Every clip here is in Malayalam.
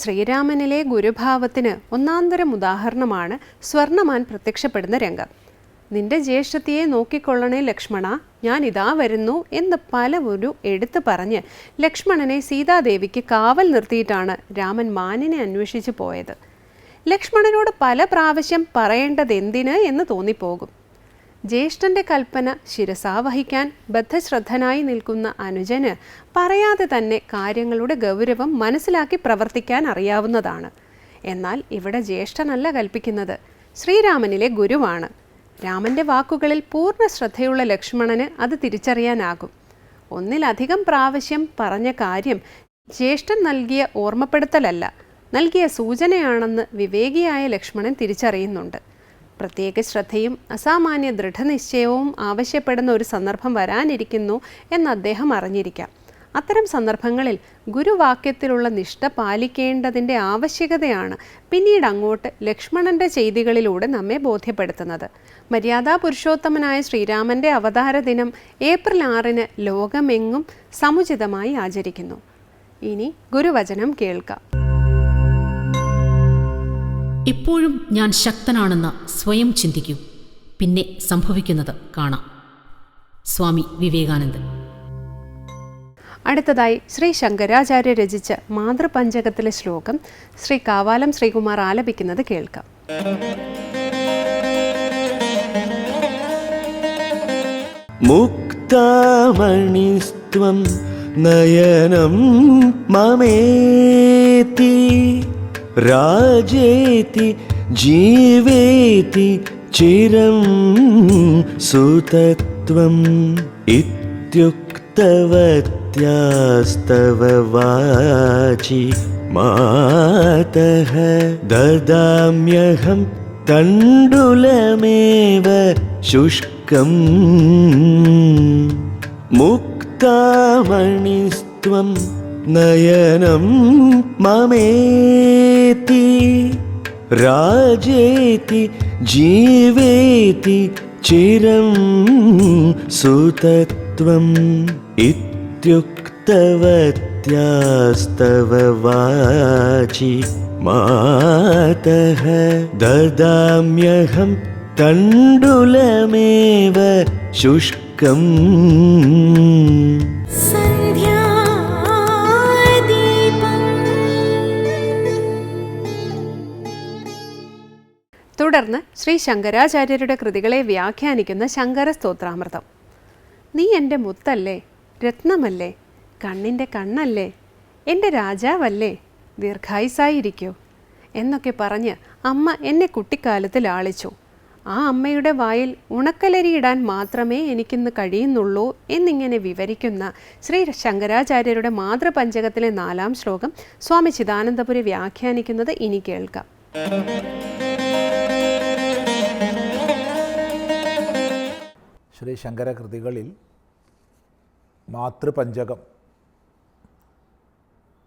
ശ്രീരാമനിലെ ഗുരുഭാവത്തിന് ഒന്നാന്തരം ഉദാഹരണമാണ് സ്വർണമാൻ പ്രത്യക്ഷപ്പെടുന്ന രംഗം. നിന്റെ ജ്യേഷ്ഠത്തിയെ നോക്കിക്കൊള്ളണേ ലക്ഷ്മണ ഞാൻ ഇതാ വരുന്നു എന്ന് പലവരു എടുത്തു പറഞ്ഞ് ലക്ഷ്മണനെ സീതാദേവിക്ക് കാവൽ നിർത്തിയിട്ടാണ് രാമൻ മാനിനെ അന്വേഷിച്ചു പോയത്. ലക്ഷ്മണനോട് പല പ്രാവശ്യം പറയേണ്ടത് എന്തിന് എന്ന് തോന്നിപ്പോകും. ജ്യേഷ്ഠന്റെ കൽപ്പന ശിരസാവഹിക്കാൻ ബദ്ധശ്രദ്ധനായി നിൽക്കുന്ന അനുജന് പറയാതെ തന്നെ കാര്യങ്ങളുടെ ഗൗരവം മനസ്സിലാക്കി പ്രവർത്തിക്കാൻ അറിയാവുന്നതാണ്. എന്നാൽ ഇവിടെ ജ്യേഷ്ഠനല്ല കൽപ്പിക്കുന്നത്. ശ്രീരാമനിലെ ഗുരുവാണ്. രാമന്റെ വാക്കുകളിൽ പൂർണ ശ്രദ്ധയുള്ള ലക്ഷ്മണന് അത് തിരിച്ചറിയാനാകും. ഒന്നിലധികം പ്രാവശ്യം പറഞ്ഞ കാര്യം ജ്യേഷ്ഠൻ നൽകിയ ഓർമ്മപ്പെടുത്തലല്ല. നൽകിയ സൂചനയാണെന്ന് വിവേകിയായ ലക്ഷ്മണൻ തിരിച്ചറിയുന്നുണ്ട്. പ്രത്യേക ശ്രദ്ധയും അസാമാന്യ ദൃഢനിശ്ചയവും ആവശ്യപ്പെടുന്ന ഒരു സന്ദർഭം വരാനിരിക്കുന്നു എന്ന് അദ്ദേഹം അറിഞ്ഞിരിക്കാം. അത്തരം സന്ദർഭങ്ങളിൽ ഗുരുവാക്യത്തിലുള്ള നിഷ്ഠ പാലിക്കേണ്ടതിന്റെ ആവശ്യകതയാണ് പിന്നീട് അങ്ങോട്ട് ലക്ഷ്മണന്റെ ചെയ്തികളിലൂടെ നമ്മെ ബോധ്യപ്പെടുത്തുന്നത്. മര്യാദാ പുരുഷോത്തമനായ ശ്രീരാമന്റെ അവതാര ദിനം ഏപ്രിൽ ആറിന് ലോകമെങ്ങും സമുചിതമായി ആചരിക്കുന്നു. ഇനി ഗുരുവചനം കേൾക്കാം. എപ്പോഴും ഞാൻ ശക്തനാണെന്ന് സ്വയം ചിന്തിക്കൂ. പിന്നെ സംഭവിക്കുന്നത് കാണാം. സ്വാമി വിവേകാനന്ദൻ. അടുത്തതായി ശ്രീ ശങ്കരാചാര്യ രചിച്ച മാതൃപഞ്ചകത്തിലെ ശ്ലോകം ശ്രീ കാവാലം ശ്രീകുമാർ ആലപിക്കുന്നത് കേൾക്കാം. മുക്തമണിസ്ത്വം നയനം മമേതി. राजेति जीवेति चिरं सुतत्वम् इत्युक्तवत्यास्तव वाचि मातः ददाम्यहं तण्डुलमेव शुष्कम् मुक्तामणिस्त्वं नयनं ममेति राजेति जीवेति चिरं सुतत्वम् इत्युक्तवत्यास्तव वाचि मातः ददाम्यहं तण्डुलमेव शुष्कम् തുടർന്ന് ശ്രീ ശങ്കരാചാര്യരുടെ കൃതികളെ വ്യാഖ്യാനിക്കുന്ന ശങ്കര സ്തോത്രാമൃതം നീ എന്റെ മുത്തല്ലേ? രത്നമല്ലേ? കണ്ണിന്റെ കണ്ണല്ലേ? എന്റെ രാജാവല്ലേ? ദീർഘായുസായിരിക്കൂ എന്നൊക്കെ പറഞ്ഞ് അമ്മ എന്നെ കുട്ടിക്കാലത്ത് ലാളിച്ചു ആ അമ്മയുടെ വായിൽ ഉണക്കലരിയിടാൻ മാത്രമേ എനിക്കിന്ന് കഴിയുന്നുള്ളൂ എന്നിങ്ങനെ വിവരിക്കുന്ന ശ്രീ ശങ്കരാചാര്യരുടെ മാതൃപഞ്ചകത്തിലെ നാലാം ശ്ലോകം സ്വാമി ചിദാനന്ദപുരി വ്യാഖ്യാനിക്കുന്നത് ഇനി കേൾക്കാം. ശ്രീ ശങ്കരകൃതികളിൽ മാതൃപഞ്ചകം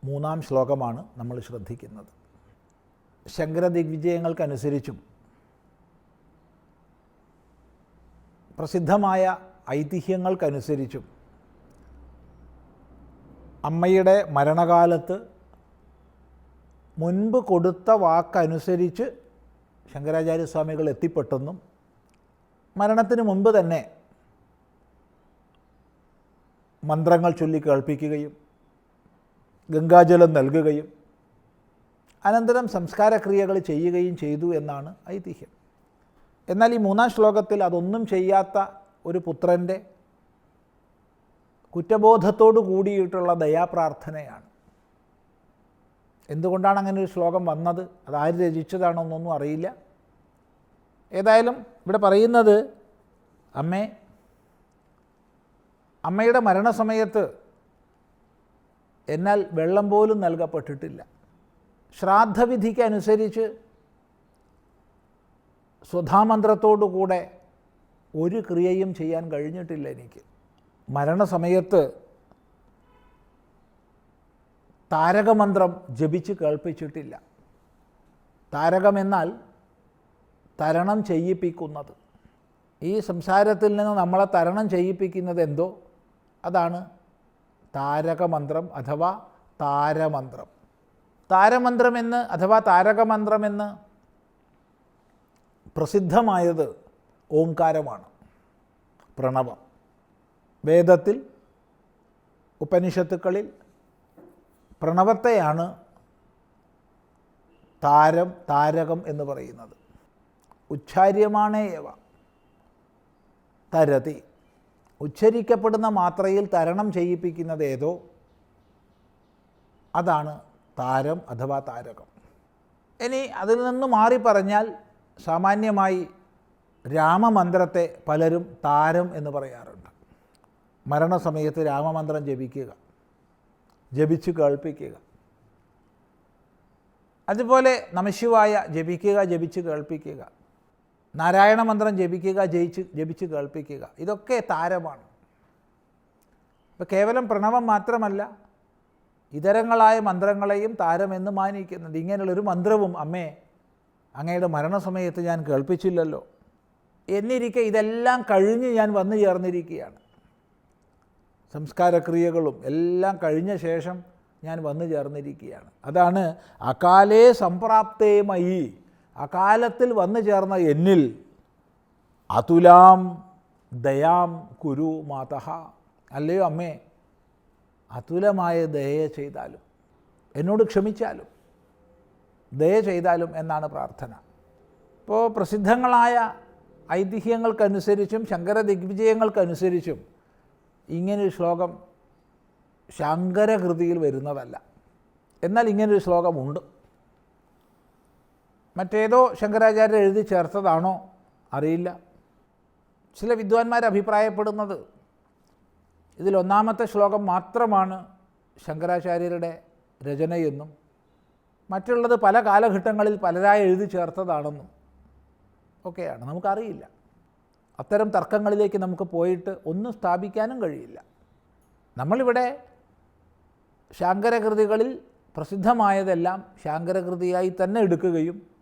മൂന്നാം ശ്ലോകമാണ് നമ്മൾ ശ്രദ്ധിക്കുന്നത്. ശങ്കര ദിഗ്വിജയങ്ങൾക്കനുസരിച്ചും പ്രസിദ്ധമായ ഐതിഹ്യങ്ങൾക്കനുസരിച്ചും അമ്മയുടെ മരണകാലത്ത് മുൻപ് കൊടുത്ത വാക്കനുസരിച്ച് ശങ്കരാചാര്യസ്വാമികൾ എത്തിപ്പെട്ടെന്നും മരണത്തിന് മുൻപ് തന്നെ മന്ത്രങ്ങൾ ചൊല്ലി കേൾപ്പിക്കുകയും ഗംഗാജലം നൽകുകയും അനന്തരം സംസ്കാരക്രിയകൾ ചെയ്യുകയും ചെയ്തു എന്നാണ് ഐതിഹ്യം. എന്നാൽ ഈ മൂന്നാം ശ്ലോകത്തിൽ അതൊന്നും ചെയ്യാത്ത ഒരു പുത്രന്റെ കുറ്റബോധത്തോടു കൂടിയിട്ടുള്ള ദയാപ്രാർത്ഥനയാണ്. എന്തുകൊണ്ടാണ് അങ്ങനെ ഒരു ശ്ലോകം വന്നത്? അത് ആര് രചിച്ചതാണോ എന്നൊന്നും അറിയില്ല. ഏതായാലും ഇവിടെ പറയുന്നത് അമ്മേ അമ്മയുടെ മരണസമയത്ത് എന്നാൽ വെള്ളം പോലും നൽകപ്പെട്ടിട്ടില്ല. ശ്രാദ്ധവിധിക്ക് അനുസരിച്ച് സ്വധാമന്ത്രത്തോടുകൂടെ ഒരു ക്രിയയും ചെയ്യാൻ കഴിഞ്ഞിട്ടില്ല എനിക്ക്. മരണസമയത്ത് താരകമന്ത്രം ജപിച്ച് കേൾപ്പിച്ചിട്ടില്ല. താരകമെന്നാൽ തരണം ചെയ്യിപ്പിക്കുന്നത്. ഈ സംസാരത്തിൽ നിന്ന് നമ്മളെ തരണം ചെയ്യിപ്പിക്കുന്നത് എന്തോ അതാണ് താരകമന്ത്രം അഥവാ താരമന്ത്രം. താരമന്ത്രമെന്ന് അഥവാ താരകമന്ത്രമെന്ന് പ്രസിദ്ധമായത് ഓംകാരമാണ് പ്രണവം. വേദത്തിൽ ഉപനിഷത്തുക്കളിൽ പ്രണവത്തെയാണ് താരം താരകം എന്ന് പറയുന്നത്. ഉച്ചാര്യമാണേ ഏവ തരതി. ഉച്ചരിക്കപ്പെടുന്ന മാത്രയിൽ തരണം ചെയ്യിപ്പിക്കുന്നത് ഏതോ? അതാണ് താരം അഥവാ താരകം. ഇനി അതിൽ നിന്ന് മാറി പറഞ്ഞാൽ സാമാന്യമായി രാമമന്ത്രത്തെ പലരും താരം എന്ന് പറയാറുണ്ട്. മരണസമയത്ത് രാമമന്ത്രം ജപിക്കുക ജപിച്ചു കേൾപ്പിക്കുക. അതുപോലെ നമശിവായ ജപിക്കുക ജപിച്ച് കേൾപ്പിക്കുക. നാരായണ മന്ത്രം ജപിക്കുക ജയിച്ച് ജപിച്ച് കേൾപ്പിക്കുക. ഇതൊക്കെ താരമാണ്. ഇപ്പോൾ കേവലം പ്രണവം മാത്രമല്ല ഇതരങ്ങളായ മന്ത്രങ്ങളെയും താരമെന്ന് മാനിക്കുന്നുണ്ട് ഇങ്ങനെയുള്ളൊരു മന്ത്രവും അമ്മേ അങ്ങയുടെ മരണസമയത്ത് ഞാൻ കേൾപ്പിച്ചില്ലല്ലോ. എന്നിരിക്കെ ഇതെല്ലാം കഴിഞ്ഞ് ഞാൻ വന്നു ചേർന്നിരിക്കുകയാണ്. സംസ്കാരക്രിയകളും എല്ലാം കഴിഞ്ഞ ശേഷം ഞാൻ വന്നു ചേർന്നിരിക്കുകയാണ്. അതാണ് അകാലേ സംപ്രാപ്തേ മയി അകാലത്തിൽ വന്നു ചേർന്ന എന്നിൽ അതുലാം ദയാം കുരു മാതഹ. അല്ലയോ അമ്മേ? അതുലമായ ദയ ചെയ്താലും എന്നോട് ക്ഷമിച്ചാലും ദയ ചെയ്താലും എന്നാണ് പ്രാർത്ഥന. ഇപ്പോൾ പ്രസിദ്ധങ്ങളായ ഐതിഹ്യങ്ങൾക്കനുസരിച്ചും ശങ്കര ദിഗ്വിജയങ്ങൾക്കനുസരിച്ചും ഇങ്ങനൊരു ശ്ലോകം ശങ്കരകൃതിയിൽ വരുന്നതല്ല. എന്നാൽ ഇങ്ങനൊരു ശ്ലോകമുണ്ട്. മറ്റേതോ ശങ്കരാചാര്യർ എഴുതി ചേർത്തതാണോ അറിയില്ല. ചില വിദ്വാൻമാർ അഭിപ്രായപ്പെടുന്നത് ഇതിലൊന്നാമത്തെ ശ്ലോകം മാത്രമാണ് ശങ്കരാചാര്യരുടെ രചനയെന്നും മറ്റുള്ളത് പല കാലഘട്ടങ്ങളിൽ പലരായി എഴുതി ചേർത്തതാണെന്നും ഒക്കെയാണ്. നമുക്കറിയില്ല. അത്തരം തർക്കങ്ങളിലേക്ക് നമുക്ക് പോയിട്ട് ഒന്നും സ്ഥാപിക്കാനും കഴിയില്ല. നമ്മളിവിടെ ശാങ്കരകൃതികളിൽ പ്രസിദ്ധമായതെല്ലാം ശാങ്കരകൃതിയായി തന്നെ എടുക്കുകയും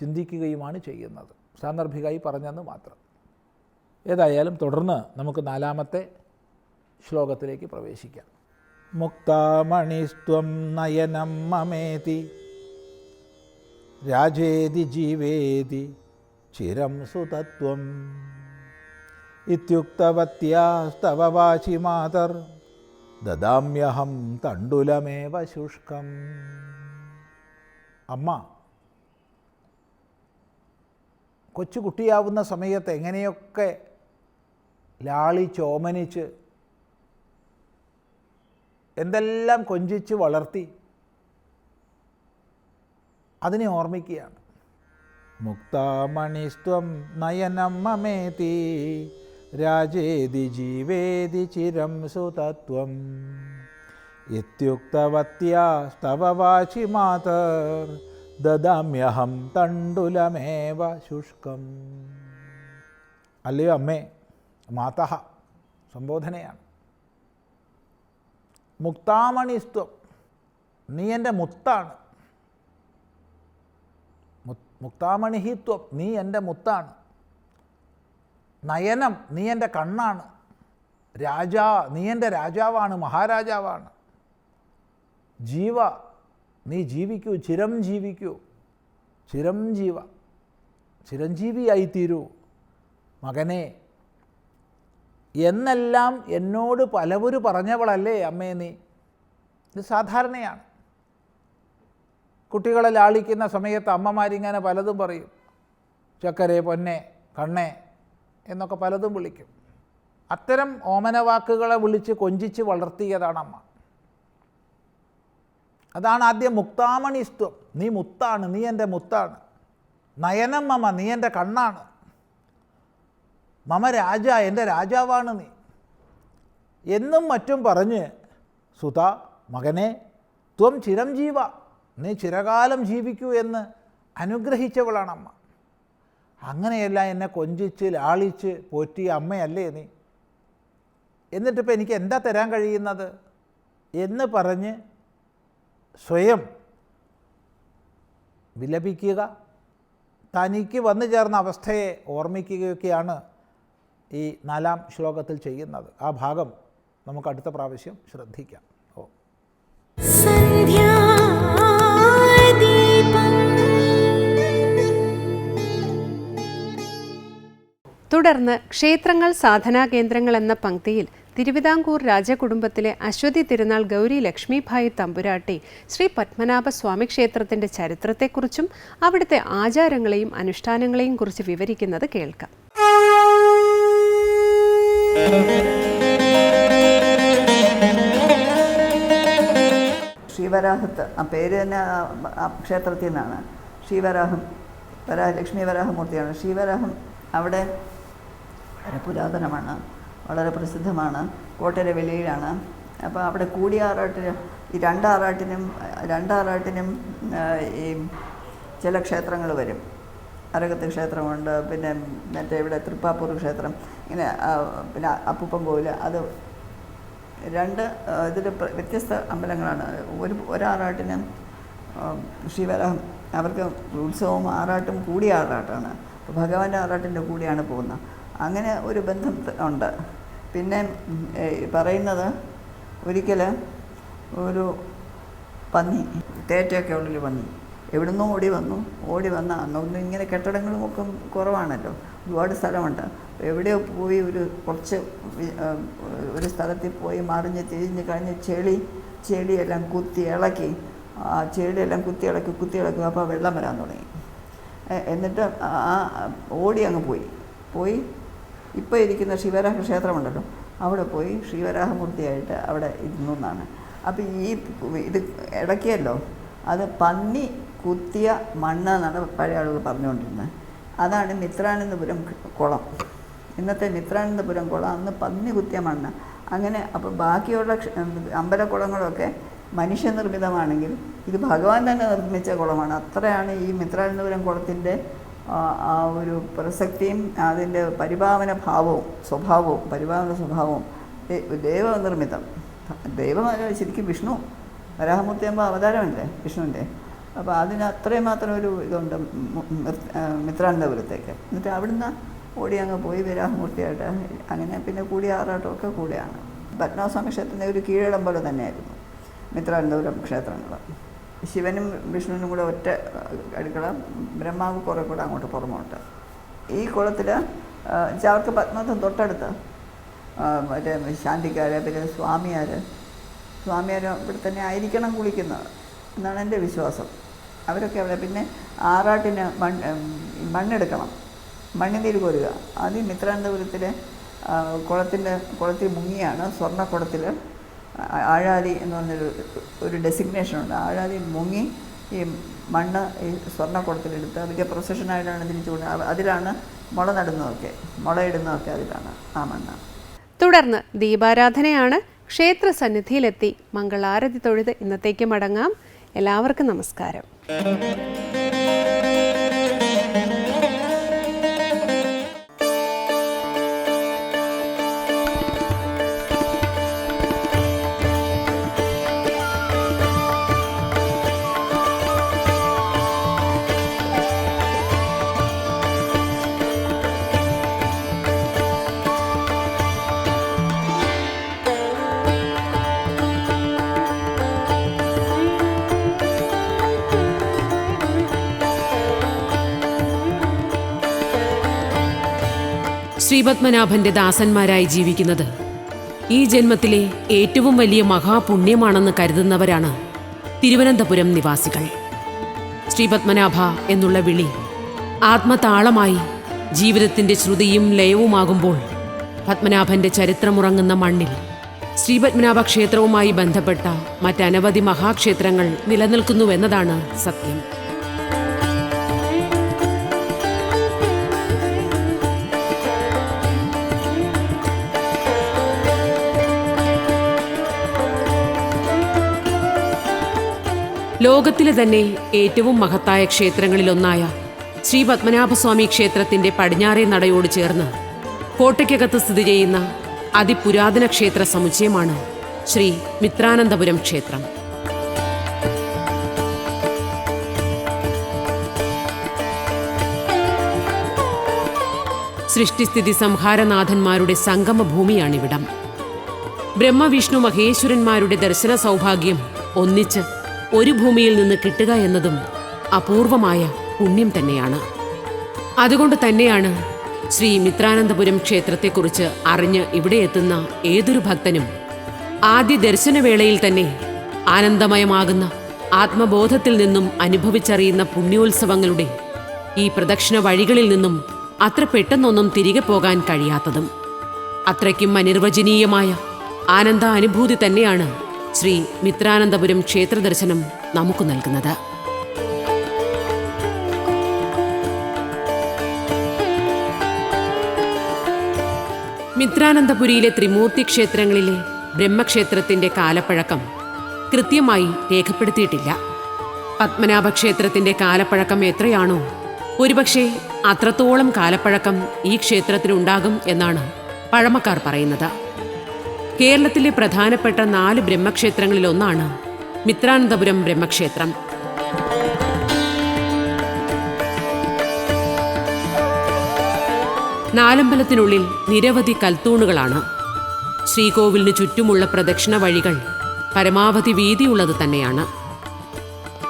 ചിന്തിക്കുകയുമാണ് ചെയ്യുന്നത്. സാന്ദർഭികമായി പറഞ്ഞെന്ന് മാത്രം. ഏതായാലും തുടർന്ന് നമുക്ക് നാലാമത്തെ ശ്ലോകത്തിലേക്ക് പ്രവേശിക്കാം. മുക്താമണിസ്ത്വം നയനം മമേതി രാജേതി ജീവേതി ചിരം സുതത്വം. ഇത്യുക്തവത്യാസ്തവ വാചി മാതർ ദദാമ്യഹം തണ്ടുലമേവ ശുഷ്കം. അമ്മ കൊച്ചുകുട്ടിയാവുന്ന സമയത്ത് എങ്ങനെയൊക്കെ ലാളി ലാളിച്ചോമനിച്ച് എന്തെല്ലാം കൊഞ്ചിച്ച് വളർത്തി അതിനെ ഓർമ്മിക്കുകയാണ്. മുക്താമണിസ്ത്വം നയനം മമേതി രാജേതി ജീവേതി ചിരം സുതത്വം. ഇത്യുക്തവത്യാസ്തവ വാചി മാതർ ദദാമ്യഹം തണ്ടുലമേവ ശുഷ്കം. അല്ലയോ അമ്മേ മാതഹ സംബോധനയാണ്. മുക്താമണിസ്ത്വം നീ എന്റെ മുത്താണ്. മുക്താമണിഹിത്വം നീ എന്റെ മുത്താണ്. നയനം നീ എന്റെ കണ്ണാണ്. രാജാ നീ എന്റെ രാജാവാണ് മഹാരാജാവാണ്. ജീവ നീ ജീവിക്കൂ ചിരം ജീവിക്കൂ. ചിരം ജീവ. ചിരഞ്ജീവിയായിത്തീരൂ. മകനെ എന്നെല്ലാം എന്നോട് പലവരും പറഞ്ഞവളല്ലേ അമ്മേ നീ? ഇത് സാധാരണയാണ്. കുട്ടികളെ ലാളിക്കുന്ന സമയത്ത് അമ്മമാരിങ്ങനെ പലതും പറയും. ചക്കരെ പൊന്നെ കണ്ണേ എന്നൊക്കെ പലതും വിളിക്കും. അത്തരം ഓമനവാക്കുകളെ വിളിച്ച് കൊഞ്ചിച്ച് വളർത്തിയതാണ് അമ്മ അതാണ് ആദ്യം മുക്താമണിസ്ത്വം നീ മുത്താണ് നീ എന്റെ മുത്താണ്. നയനം മമ നീ എന്റെ കണ്ണാണ്. മമ രാജ എന്റെ രാജാവാണ് നീ. എന്നും മറ്റും പറഞ്ഞ് സുത മകനെ ത്വം ചിരംജീവ നീ ചിരകാലം ജീവിക്കൂ എന്ന് അനുഗ്രഹിച്ചവളാണ് അമ്മ. അങ്ങനെയല്ല എന്നെ കൊഞ്ചിച്ച് ലാളിച്ച് പോറ്റിയ അമ്മയല്ലേ നീ. എന്നിട്ടിപ്പോൾ എനിക്ക് എന്താ തരാൻ കഴിയുന്നത്? എന്ന് പറഞ്ഞ് സ്വയം വിലപിക്കുക തനിക്ക് വന്നു ചേർന്ന അവസ്ഥയെ ഓർമ്മിക്കുകയൊക്കെയാണ് ഈ നാലാം ശ്ലോകത്തിൽ ചെയ്യുന്നത്. ആ ഭാഗം നമുക്ക് അടുത്ത പ്രാവശ്യം ശ്രദ്ധിക്കാം. ഓ. തുടർന്ന് ക്ഷേത്രങ്ങൾ സാധനാ കേന്ദ്രങ്ങൾ എന്ന പങ്ക്തിയിൽ തിരുവിതാംകൂർ രാജകുടുംബത്തിലെ അശ്വതി തിരുനാൾ ഗൗരി ലക്ഷ്മിഭായി തമ്പുരാട്ടി ശ്രീ പത്മനാഭ സ്വാമി ക്ഷേത്രത്തിന്റെ ചരിത്രത്തെക്കുറിച്ചും അവിടുത്തെ ആചാരങ്ങളെയും അനുഷ്ഠാനങ്ങളെയും കുറിച്ച് വിവരിക്കുന്നത് കേൾക്കാം. ശ്രീവരാഹത്ത് ആ പേര് തന്നെ ക്ഷേത്രത്തിൽ നിന്നാണ്. ശ്രീവരാഹം വരാഹ ലക്ഷ്മി വരാഹമൂർത്തിയാണ്. ശ്രീവരാഹം അവിടെ പുരാതനമാണ്. വളരെ പ്രസിദ്ധമാണ്. കോട്ടയിലെ വെളിയിലാണ് അപ്പോൾ അവിടെ കൂടിയാറാട്ടിന് ഈ രണ്ടാറാട്ടിനും രണ്ടാറാട്ടിനും ഈ ചില ക്ഷേത്രങ്ങൾ വരും. അരകത്ത് ക്ഷേത്രമുണ്ട് പിന്നെ മറ്റേ ഇവിടെ തൃപ്പാപ്പൂർ ക്ഷേത്രം ഇങ്ങനെ പിന്നെ അപ്പൂപ്പൻ കോവിൽ അത് രണ്ട് ഇതിൽ വ്യത്യസ്ത അമ്പലങ്ങളാണ്. ഒരു ഒരാറാട്ടിന് ശ്രീവരാഹം അവർക്ക് ഉത്സവവും ആറാട്ടും കൂടിയ ആറാട്ടാണ് ഭഗവാന്റെ ആറാട്ടിന്റെ കൂടിയാണ് പോകുന്നത്. അങ്ങനെ ഒരു ബന്ധം ഉണ്ട്. പിന്നെ പറയുന്നത് ഒരിക്കൽ ഒരു പന്നി തേറ്റയൊക്കെ ഉള്ളിൽ പന്നി. എവിടുന്നോ ഓടി വന്നു. ഓടി വന്ന അന്നൊന്നും ഇങ്ങനെ കെട്ടിടങ്ങളും ഒക്കെ കുറവാണല്ലോ. ഒരുപാട് സ്ഥലമുണ്ട്. എവിടെയോ പോയി ഒരു കുറച്ച് ഒരു സ്ഥലത്തിൽ പോയി മറിഞ്ഞ് തിരിഞ്ഞ് കഴിഞ്ഞ് ചെളി ചെളിയെല്ലാം കുത്തി ഇളക്കി. ആ ചെളിയെല്ലാം കുത്തി ഇളക്കി കുത്തി ഇളക്കി അപ്പോൾ വെള്ളം വരാൻ തുടങ്ങി. എന്നിട്ട് ആ ഓടി അങ്ങ് പോയി. പോയി ഇപ്പോൾ ഇരിക്കുന്ന ശിവരാഹ ക്ഷേത്രമുണ്ടല്ലോ. അവിടെ പോയി ശിവരാഹമൂർത്തിയായിട്ട് അവിടെ ഇരുന്നു എന്നാണ്. അപ്പോൾ ഈ ഇത് ഇടയ്ക്കല്ലോ അത് പന്നി കുത്തിയ മണ്ണ് എന്നാണ് പഴയ ആളുകൾ പറഞ്ഞുകൊണ്ടിരുന്നത്. അതാണ് മിത്രാനന്ദപുരം കുളം. ഇന്നത്തെ മിത്രാനന്ദപുരം കുളം അന്ന് പന്നി കുത്തിയ മണ്ണ്. അങ്ങനെ അപ്പോൾ ബാക്കിയുള്ള അമ്പലക്കുളങ്ങളൊക്കെ മനുഷ്യനിർമ്മിതമാണെങ്കിൽ ഇത് ഭഗവാൻ തന്നെ നിർമ്മിച്ച കുളമാണ്. അത്രയാണ് ഈ മിത്രാനന്തപുരം കുളത്തിന്റെ ആ ഒരു പ്രസക്തിയും അതിന്റെ പരിഭാവന ഭാവവും സ്വഭാവവും പരിഭാവന സ്വഭാവവും ദൈവനിർമ്മിതം. ദൈവമല്ല ശരിക്കും വിഷ്ണു. വരാഹമൂർത്തിയാകുമ്പോൾ അവതാരമല്ലേ? വിഷ്ണുവിന്റെ. അപ്പോൾ അതിന് അത്രയും മാത്രം ഒരു ഇതുണ്ട് മിത്രാനന്തപുരത്തേക്ക് എന്നിട്ട് അവിടുന്ന് ഓടി അങ്ങ് പോയി വരാഹമൂർത്തിയായിട്ട്. അങ്ങനെ പിന്നെ കൂടി ആറാട്ടമൊക്കെ കൂടിയാണ്. പത്മനാഭസ്വാമി ക്ഷേത്രത്തിന്റെ ഒരു കീഴടം പോലെ തന്നെയായിരുന്നു. മിത്രാനന്തപുരം ക്ഷേത്രങ്ങൾ. ശിവനും വിഷ്ണുവിനും കൂടെ ഒറ്റ അടുക്കള. ബ്രഹ്മാവ് കുറേ കൂടെ അങ്ങോട്ട് പുറമോട്ട്. ഈ കുളത്തിൽ അവർക്ക് പത്മനാഥം തൊട്ടടുത്ത്. മറ്റേ ശാന്തിക്കാർ പിന്നെ സ്വാമിയാർ സ്വാമിയാർ ഇവിടെ തന്നെ ആയിരിക്കണം കുളിക്കുന്നത് എന്നാണ് എന്റെ വിശ്വാസം. അവരൊക്കെ അവിടെ. പിന്നെ ആറാട്ടിന് മണ്ണ് മണ്ണെടുക്കണം. മണ്ണിനീര് കോരുക. ഈ മിത്രാനന്തപുരത്തിലെ കുളത്തിന്റെ കുളത്തിൽ മുങ്ങിയാണ്. സ്വർണക്കുളത്തിൽ ആഴാലി എന്ന് പറഞ്ഞൊരു ഒരു ഡെസിഗ്നേഷൻ ഉണ്ട്. ആഴാലി മുങ്ങി ഈ മണ്ണ് ഈ സ്വർണക്കുളത്തിലെടുത്ത് വലിയ പ്രൊസഷനായിട്ടാണ് തിരിച്ചു കൊണ്ട് അതിലാണ് മുള നടുന്നതൊക്കെ. മുളയിടുന്നതൊക്കെ അതിലാണ് ആ മണ്ണ്. തുടർന്ന് ദീപാരാധനയാണ് ക്ഷേത്ര സന്നിധിയിലെത്തി മംഗളാരതി തൊഴുത് ഇന്നത്തേക്ക് മടങ്ങാം. എല്ലാവർക്കും നമസ്കാരം. ശ്രീപത്മനാഭന്റെ ദാസന്മാരായി ജീവിക്കുന്നത്. ഈ ജന്മത്തിലെ ഏറ്റവും വലിയ മഹാപുണ്യമാണെന്ന് കരുതുന്നവരാണ് തിരുവനന്തപുരം നിവാസികൾ. ശ്രീപത്മനാഭ എന്നുള്ള വിളി ആത്മതാളമായി ജീവിതത്തിന്റെ ശ്രുതിയും ലയവുമാകുമ്പോൾ പത്മനാഭന്റെ ചരിത്രമുറങ്ങുന്ന മണ്ണിൽ ശ്രീപത്മനാഭ ക്ഷേത്രവുമായി ബന്ധപ്പെട്ട മറ്റനവധി മഹാക്ഷേത്രങ്ങൾ നിലനിൽക്കുന്നുവെന്നതാണ് സത്യം. ലോകത്തിലെ തന്നെ ഏറ്റവും മഹത്തായ ക്ഷേത്രങ്ങളിലൊന്നായ ശ്രീ പത്മനാഭസ്വാമി ക്ഷേത്രത്തിന്റെ പടിഞ്ഞാറേ നടയോട് ചേർന്ന് കോട്ടയ്ക്കകത്ത് സ്ഥിതി ചെയ്യുന്ന അതിപുരാതന ക്ഷേത്ര സമുച്ചയമാണ് ശ്രീ മിത്രാനന്തപുരം ക്ഷേത്രം. സൃഷ്ടിസ്ഥിതി സംഹാരനാഥന്മാരുടെ സംഗമഭൂമിയാണിവിടം. ബ്രഹ്മവിഷ്ണു മഹേശ്വരന്മാരുടെ ദർശന സൗഭാഗ്യം ഒന്നിച്ച് ഒരു ഭൂമിയിൽ നിന്ന് കിട്ടുക എന്നതും അപൂർവമായ പുണ്യം തന്നെയാണ്. അതുകൊണ്ട് തന്നെയാണ് ശ്രീ മിത്രാനന്ദപുരം ക്ഷേത്രത്തെക്കുറിച്ച് അറിഞ്ഞ് ഇവിടെ എത്തുന്ന ഏതൊരു ഭക്തനും ആദ്യ ദർശനവേളയിൽ തന്നെ ആനന്ദമയമാകുന്ന ആത്മബോധത്തിൽ നിന്നും അനുഭവിച്ചറിയുന്ന പുണ്യോത്സവങ്ങളുടെ ഈ പ്രദക്ഷിണ വഴികളിൽ നിന്നും അത്ര പെട്ടെന്നൊന്നും തിരികെ പോകാൻ കഴിയാത്തതും അത്രയ്ക്കും അനിർവചനീയമായ ആനന്ദാനുഭൂതി തന്നെയാണ് ശ്രീ മിത്രാനന്തപുരം ക്ഷേത്ര ദർശനം നമുക്ക് നൽകുന്നത്. മിത്രാനന്തപുരിയിലെ ത്രിമൂർത്തി ക്ഷേത്രങ്ങളിലെ ബ്രഹ്മക്ഷേത്രത്തിന്റെ കാലപ്പഴക്കം കൃത്യമായി രേഖപ്പെടുത്തിയിട്ടില്ല. പത്മനാഭ ക്ഷേത്രത്തിന്റെ കാലപ്പഴക്കം എത്രയാണോ ഒരുപക്ഷെ അത്രത്തോളം കാലപ്പഴക്കം ഈ ക്ഷേത്രത്തിനുണ്ടാകും എന്നാണ് പഴമക്കാർ പറയുന്നത്. കേരളത്തിലെ പ്രധാനപ്പെട്ട നാല് ബ്രഹ്മക്ഷേത്രങ്ങളിലൊന്നാണ് മിത്രാനന്തപുരം ബ്രഹ്മക്ഷേത്രം. നാലമ്പലത്തിനുള്ളിൽ നിരവധി കൽത്തൂണുകളാണ്. ശ്രീകോവിലിന് ചുറ്റുമുള്ള പ്രദക്ഷിണ വഴികൾ പരമാവധി വീതിയുള്ളത് തന്നെയാണ്.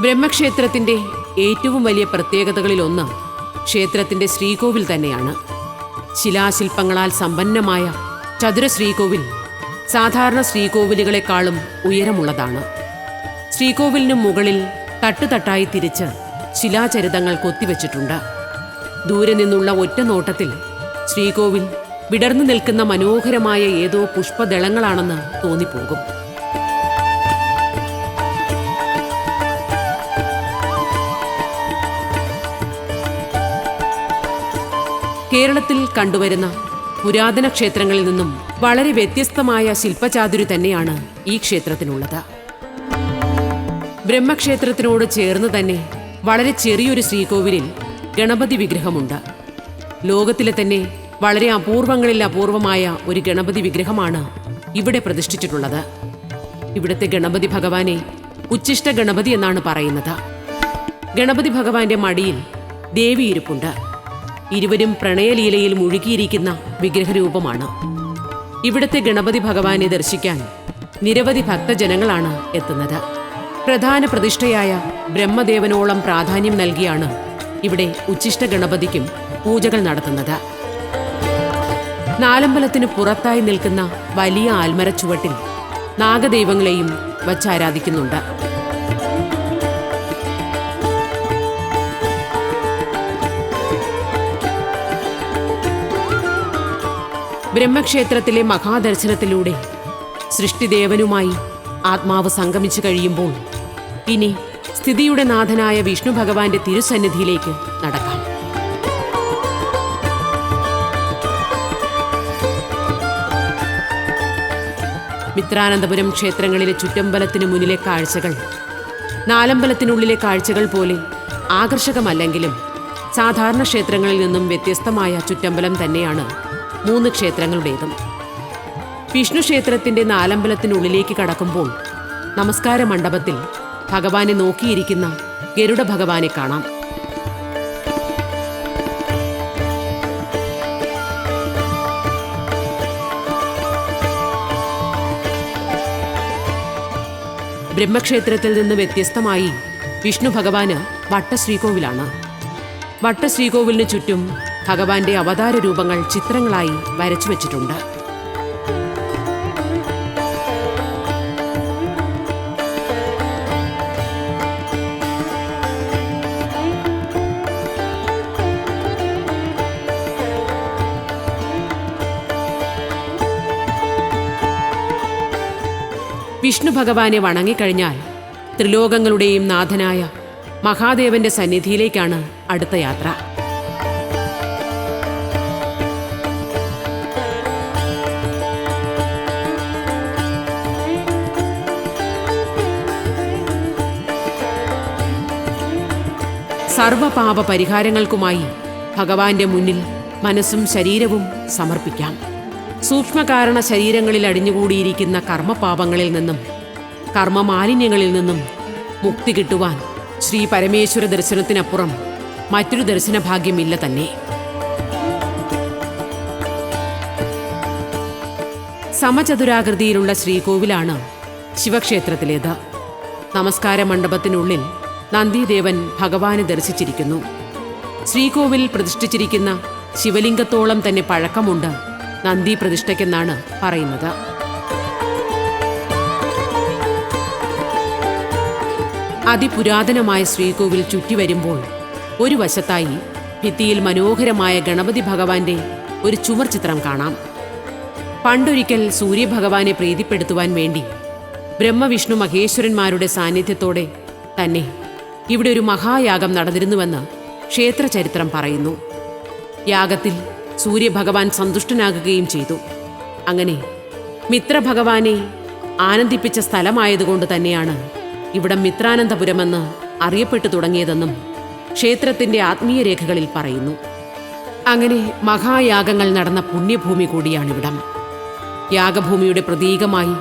ബ്രഹ്മക്ഷേത്രത്തിന്റെ ഏറ്റവും വലിയ പ്രത്യേകതകളിലൊന്ന് ക്ഷേത്രത്തിന്റെ ശ്രീകോവിൽ തന്നെയാണ്. ശിലാശില്പങ്ങളാൽ സമ്പന്നമായ ചതുര ശ്രീകോവിൽ സാധാരണ ശ്രീകോവിലുകളെക്കാളും ഉയരമുള്ളതാണ്. ശ്രീകോവിലിന് മുകളിൽ തട്ടുതട്ടായി തിരിച്ച് ശിലാചരിതങ്ങൾ കൊത്തിവെച്ചിട്ടുണ്ട്. ദൂരെ നിന്നുള്ള ഒറ്റ നോട്ടത്തിൽ ശ്രീകോവിൽ വിടർന്നു നിൽക്കുന്ന മനോഹരമായ ഏതോ പുഷ്പദളങ്ങളാണെന്ന് തോന്നിപ്പോകും. കേരളത്തിൽ കണ്ടുവരുന്ന പുരാതന ക്ഷേത്രങ്ങളിൽ നിന്നും വളരെ വ്യത്യസ്തമായ ശില്പചാതുരി തന്നെയാണ് ഈ ക്ഷേത്രത്തിനുള്ളത്. ബ്രഹ്മക്ഷേത്രത്തിനോട് ചേർന്ന് തന്നെ വളരെ ചെറിയൊരു ശ്രീകോവിലിൽ ഗണപതി വിഗ്രഹമുണ്ട്. ലോകത്തിലെ തന്നെ വളരെ അപൂർവങ്ങളിൽ അപൂർവമായ ഒരു ഗണപതി വിഗ്രഹമാണ് ഇവിടെ പ്രതിഷ്ഠിച്ചിട്ടുള്ളത്. ഇവിടുത്തെ ഗണപതി ഭഗവാനെ ഉച്ചിഷ്ട ഗണപതി എന്നാണ് പറയുന്നത്. ഗണപതി ഭഗവാന്റെ മടിയിൽ ദേവി ഇരിപ്പുണ്ട്. ഇരുവരും പ്രണയലീലയിൽ മുഴുകിയിരിക്കുന്ന വിഗ്രഹരൂപമാണ്. ഇവിടുത്തെ ഗണപതി ഭഗവാനെ ദർശിക്കാൻ നിരവധി ഭക്തജനങ്ങളാണ് എത്തുന്നത്. പ്രധാന പ്രതിഷ്ഠയായ ബ്രഹ്മദേവനോളം പ്രാധാന്യം നൽകിയാണ് ഇവിടെ ഉച്ചിഷ്ട ഗണപതിക്കും പൂജകൾ നടത്തുന്നത്. നാലമ്പലത്തിന് പുറത്തായി നിൽക്കുന്ന വലിയ ആൽമര ചുവട്ടിൽ നാഗദൈവങ്ങളെയും വച്ചാരാധിക്കുന്നുണ്ട്. ബ്രഹ്മക്ഷേത്രത്തിലെ മഹാദർശനത്തിലൂടെ സൃഷ്ടിദേവനുമായി ആത്മാവ് സംഗമിച്ചു കഴിയുമ്പോൾ ഇനി സ്ഥിതിയുടെ നാഥനായ വിഷ്ണു ഭഗവാന്റെ തിരുസന്നിധിയിലേക്ക് നടക്കാം. മിത്രാനന്തപുരം ക്ഷേത്രങ്ങളിലെ ചുറ്റമ്പലത്തിന് മുന്നിലെ കാഴ്ചകൾ നാലമ്പലത്തിനുള്ളിലെ കാഴ്ചകൾ പോലെ ആകർഷകമല്ലെങ്കിലും സാധാരണ ക്ഷേത്രങ്ങളിൽ നിന്നും വ്യത്യസ്തമായ ചുറ്റമ്പലം തന്നെയാണ് മൂന്ന് ക്ഷേത്രങ്ങളുടേതും. വിഷ്ണു ക്ഷേത്രത്തിന്റെ നാലമ്പലത്തിനുള്ളിലേക്ക് കടക്കുമ്പോൾ നമസ്കാര മണ്ഡപത്തിൽ ഭഗവാനെ നോക്കിയിരിക്കുന്ന ഗരുഡ ഭഗവാനെ കാണാം. ബ്രഹ്മക്ഷേത്രത്തിൽ നിന്ന് വ്യത്യസ്തമായി വിഷ്ണു ഭഗവാന് വട്ടശ്രീകോവിലാണ്. വട്ടശ്രീകോവിലിന് ചുറ്റും ഭഗവാന്റെ അവതാര രൂപങ്ങൾ ചിത്രങ്ങളായി വരച്ചു വച്ചിട്ടുണ്ട്. വിഷ്ണു ഭഗവാനെ വണങ്ങിക്കഴിഞ്ഞാൽ ത്രിലോകങ്ങളുടെയും നാഥനായ മഹാദേവന്റെ സന്നിധിയിലേക്കാണ് അടുത്ത യാത്ര. സർവപാപ പരിഹാരങ്ങൾക്കുമായി ഭഗവാന്റെ മുന്നിൽ മനസ്സും ശരീരവും സമർപ്പിക്കാം. സൂക്ഷ്മകാരണ ശരീരങ്ങളിൽ അടിഞ്ഞുകൂടിയിരിക്കുന്ന കർമ്മപാപങ്ങളിൽ നിന്നും കർമ്മമാലിന്യങ്ങളിൽ നിന്നും മുക്തി കിട്ടുവാൻ ശ്രീ പരമേശ്വര ദർശനത്തിനപ്പുറം മറ്റൊരു ദർശനഭാഗ്യമില്ല തന്നെ. സമചതുരാകൃതിയിലുള്ള ശ്രീകോവിലാണ് ശിവക്ഷേത്രത്തിലേത്. നമസ്കാര മണ്ഡപത്തിനുള്ളിൽ നന്ദിദേവൻ ഭഗവാനെ ദർശിച്ചിരിക്കുന്നു. ശ്രീകോവിൽ പ്രതിഷ്ഠിച്ചിരിക്കുന്ന ശിവലിംഗത്തോളം തന്നെ പഴക്കമുണ്ട് നന്ദി പ്രതിഷ്ഠയ്ക്കെന്നാണ് പറയുന്നത്. അതിപുരാതനമായ ശ്രീകോവിൽ ചുറ്റിവരുമ്പോൾ ഒരു വശത്തായി ഭിത്തിയിൽ മനോഹരമായ ഗണപതി ഭഗവാന്റെ ഒരു ചുമർ ചിത്രം കാണാം. പണ്ടൊരിക്കൽ സൂര്യഭഗവാനെ പ്രീതിപ്പെടുത്തുവാൻ വേണ്ടി ബ്രഹ്മവിഷ്ണു മഹേശ്വരന്മാരുടെ സാന്നിധ്യത്തോടെ തന്നെ ഇവിടെ ഒരു മഹായാഗം നടന്നിരുന്നുവെന്ന് ക്ഷേത്രചരിത്രം പറയുന്നു. യാഗത്തിൽ സൂര്യഭഗവാൻ സന്തുഷ്ടനാകുകയും ചെയ്തു. അങ്ങനെ മിത്രഭഗവാനെ ആനന്ദിപ്പിച്ച സ്ഥലമായതുകൊണ്ട് തന്നെയാണ് ഇവിടം മിത്രാനന്തപുരമെന്ന് അറിയപ്പെട്ടു തുടങ്ങിയതെന്നും ക്ഷേത്രത്തിന്റെ ആത്മീയ രേഖകളിൽ പറയുന്നു. അങ്ങനെ മഹായാഗങ്ങൾ നടന്ന പുണ്യഭൂമി കൂടിയാണിവിടം. യാഗഭൂമിയുടെ പ്രതീകമായി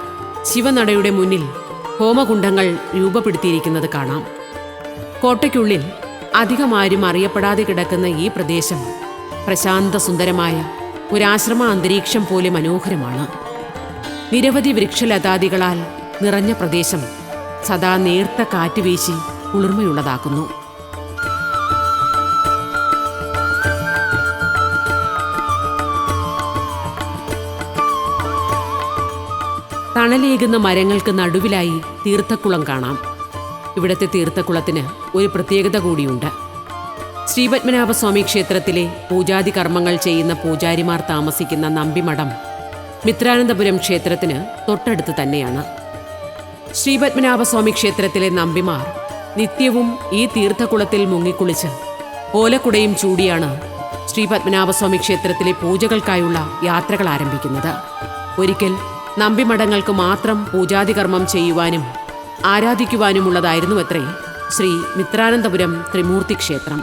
ശിവനടയുടെ മുന്നിൽ ഹോമകുണ്ഡങ്ങൾ രൂപപ്പെടുത്തിയിരിക്കുന്നത് കാണാം. കോട്ടയ്ക്കുള്ളിൽ അധികമാരും അറിയപ്പെടാതെ കിടക്കുന്ന ഈ പ്രദേശം പ്രശാന്ത സുന്ദരമായ ഒരാശ്രമ അന്തരീക്ഷം പോലെ മനോഹരമാണ്. നിരവധി വൃക്ഷലതാദികളാൽ നിറഞ്ഞ പ്രദേശം സദാ നേർത്ത കാറ്റ് വീശി കുളിർമയുള്ളതാക്കുന്നു. തണലേകുന്ന മരങ്ങൾക്ക് നടുവിലായി തീർത്ഥക്കുളം കാണാം. ഇവിടത്തെ തീർത്ഥക്കുളത്തിന് ഒരു പ്രത്യേകത കൂടിയുണ്ട്. ശ്രീപത്മനാഭസ്വാമി ക്ഷേത്രത്തിലെ പൂജാതി കർമ്മങ്ങൾ ചെയ്യുന്ന പൂജാരിമാർ താമസിക്കുന്ന നമ്പിമഠം മിത്രാനന്തപുരം ക്ഷേത്രത്തിന് തൊട്ടടുത്ത് തന്നെയാണ്. ശ്രീപത്മനാഭസ്വാമി ക്ഷേത്രത്തിലെ നമ്പിമാർ നിത്യവും ഈ തീർത്ഥക്കുളത്തിൽ മുങ്ങിക്കുളിച്ച് ഓലക്കുടയും ചൂടിയാണ് ശ്രീപത്മനാഭസ്വാമി ക്ഷേത്രത്തിലെ പൂജകൾക്കായുള്ള യാത്രകൾ ആരംഭിക്കുന്നത്. ഒരിക്കൽ നമ്പിമഠങ്ങൾക്ക് മാത്രം പൂജാതി കർമ്മം ചെയ്യുവാനും ആരാധിക്കുവാനുമുള്ളതായിരുന്നു അത്രേ ശ്രീ മിത്രാനന്തപുരം ത്രിമൂർത്തി ക്ഷേത്രം.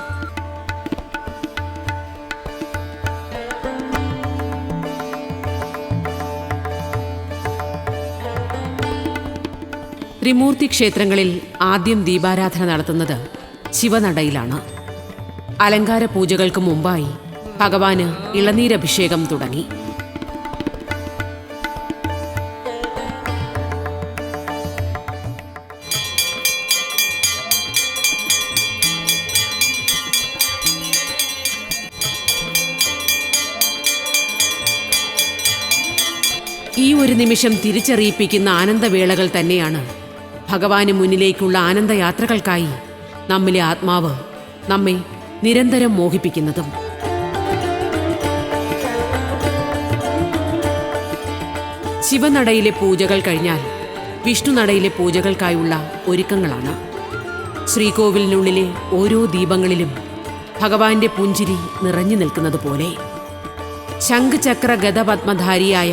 ത്രിമൂർത്തി ക്ഷേത്രങ്ങളിൽ ആദ്യം ദീപാരാധന നടത്തുന്നത് ശിവനടയിലാണ്. അലങ്കാര പൂജകൾക്ക് മുമ്പായി ഭഗവാന് ഇളനീരഭിഷേകം തുടങ്ങി. നിമിഷം തിരിച്ചറിയിപ്പിക്കുന്ന ആനന്ദവേളകൾ തന്നെയാണ്. ഭഗവാന് മുന്നിലേക്കുള്ള ആനന്ദയാത്രകൾക്കായി നമ്മിലെ ആത്മാവ് നമ്മെ നിരന്തരം മോഹിപ്പിക്കുന്നതും. ശിവനടയിലെ പൂജകൾ കഴിഞ്ഞാൽ വിഷ്ണുനടയിലെ പൂജകൾക്കായുള്ള ഒരുക്കങ്ങളാണ്. ശ്രീകോവിലിനുള്ളിലെ ഓരോ ദീപങ്ങളിലും ഭഗവാന്റെ പുഞ്ചിരി നിറഞ്ഞു നിൽക്കുന്നത് പോലെ ശംഖചക്ര ഗതപത്മധാരിയായ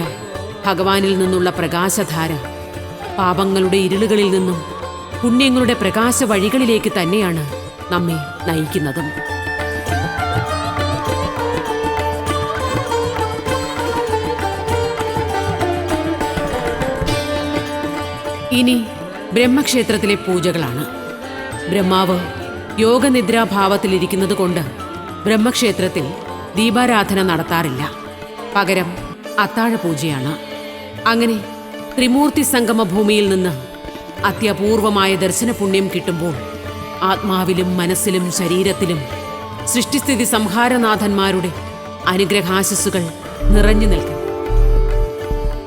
ഭഗവാനിൽ നിന്നുള്ള പ്രകാശധാര. പാപങ്ങളുടെ ഇരുളുകളിൽ നിന്നും പുണ്യങ്ങളുടെ പ്രകാശ വഴികളിലേക്ക് തന്നെയാണ് നമ്മെ നയിക്കുന്നതും. ഇനി ബ്രഹ്മക്ഷേത്രത്തിലെ പൂജകളാണ്. ബ്രഹ്മാവ് യോഗനിദ്രാഭാവത്തിലിരിക്കുന്നത് കൊണ്ട് ബ്രഹ്മക്ഷേത്രത്തിൽ ദീപാരാധന നടത്താറില്ല. പകരം അത്താഴ പൂജയാണ് അങ്ങനെ ത്രിമൂർത്തി സംഗമ ഭൂമിയിൽ നിന്ന് അത്യപൂർവമായ ദർശന പുണ്യം കിട്ടുമ്പോൾ ആത്മാവിലും മനസ്സിലും ശരീരത്തിലും സൃഷ്ടിസ്ഥിതി സംഹാരനാഥന്മാരുടെ അനുഗ്രഹാശസ്സുകൾ നിറഞ്ഞു നിൽക്കും.